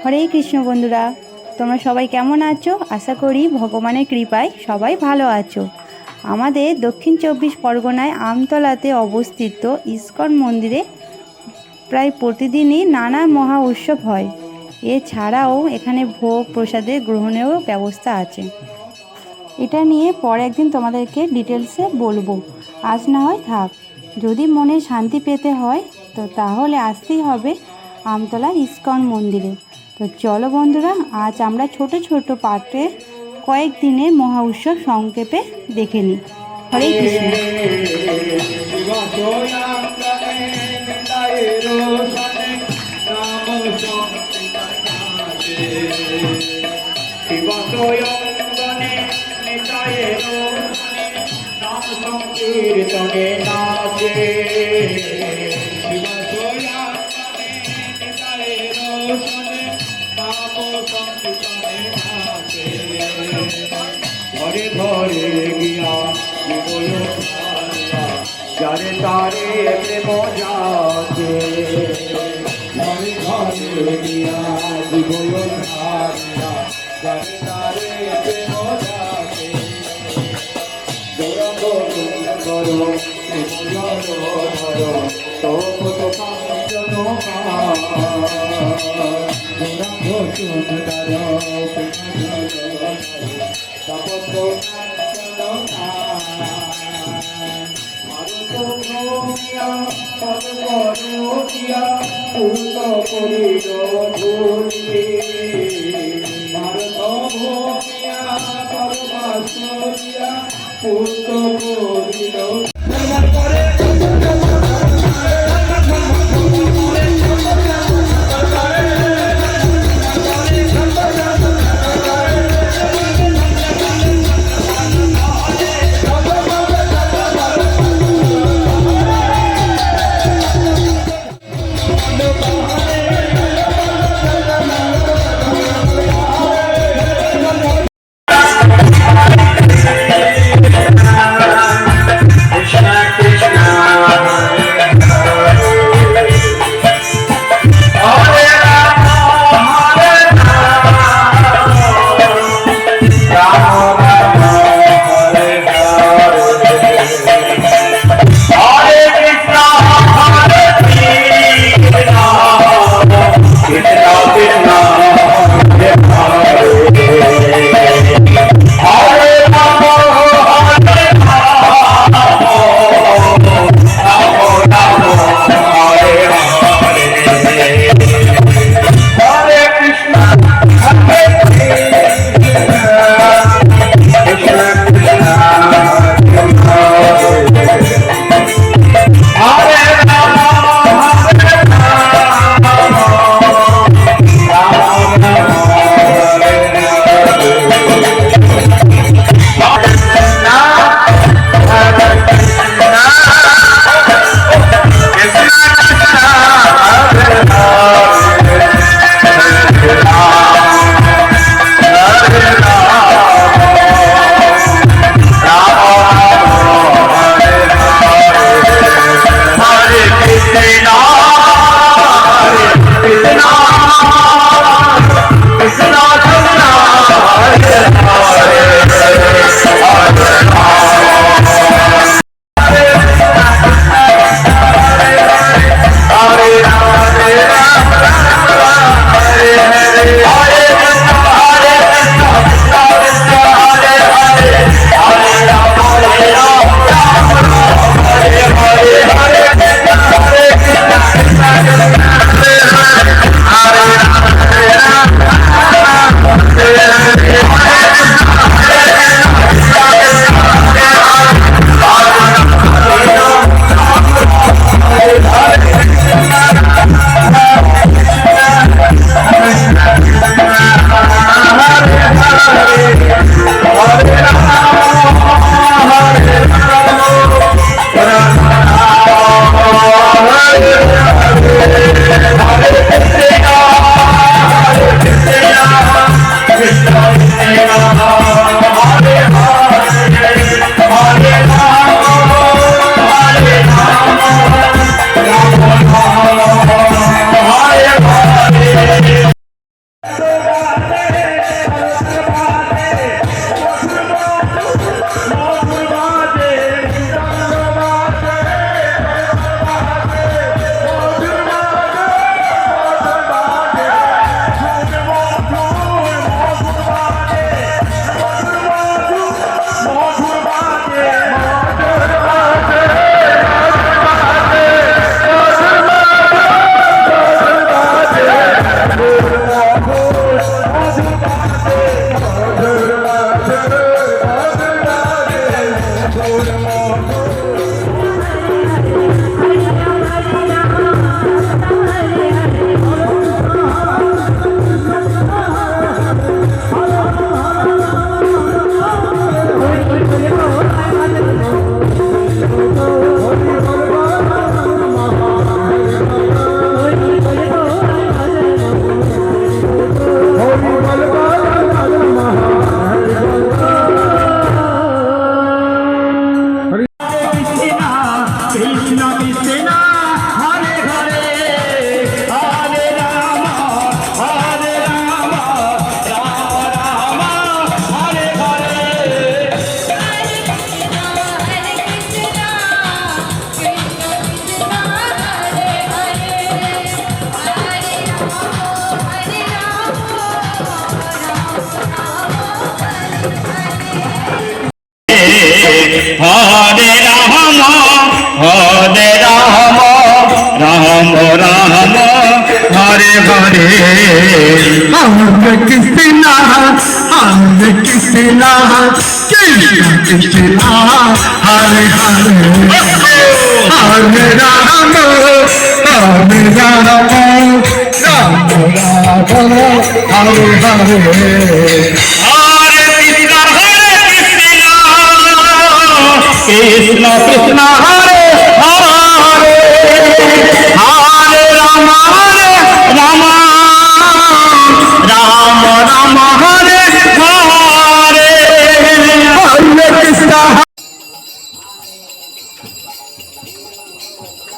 হরে কৃষ্ণ বন্ধুরা, তোমরা সবাই কেমন আছো? আশা করি ভগবানের কৃপায় সবাই ভালো আছো। আমাদের দক্ষিণ চব্বিশ পরগনায় আমতলাতে অবস্থিত ইস্কন মন্দিরে প্রায় প্রতিদিনই নানা মহা উৎসব হয়। এছাড়াও এখানে ভোগ প্রসাদের গ্রহণেরও ব্যবস্থা আছে। এটা নিয়ে পরে একদিন তোমাদেরকে ডিটেলসে বলব। আজ না হয় থাক। যদি মনে শান্তি পেতে হয়, তো তাহলে আসতেই হবে আমতলা ইস্কন মন্দিরে। তো চলো বন্ধুরা, আজ আমরা ছোট ছোট পার্টে কয়েকদিনের মহা উৎসব সংক্ষেপে দেখে নিই। হরে কৃষ্ণ। নাচে ঘরে ঘরে গিয়া যারে তারে প্রেম ভারত ভূমিয়া পরমাশ্বরিয়া পূত করিল ভরে আমরা কিসে না আমরা কিসে না কিসে না হরে হরে হরে রাম হরে Ram Ram Ram Hare Hare Krishna Krishna Hare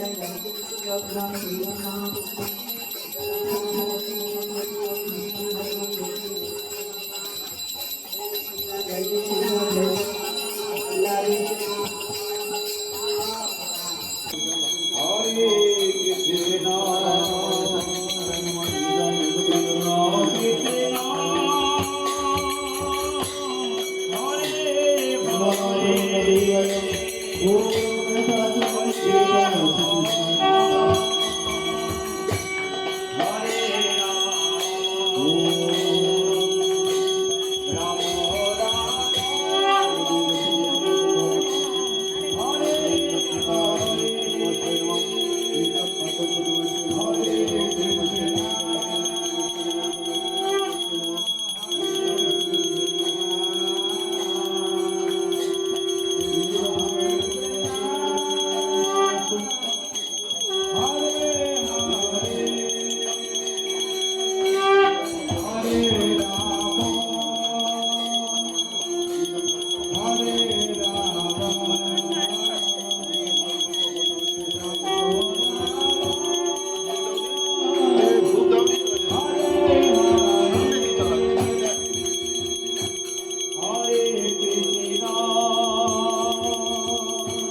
Thank you.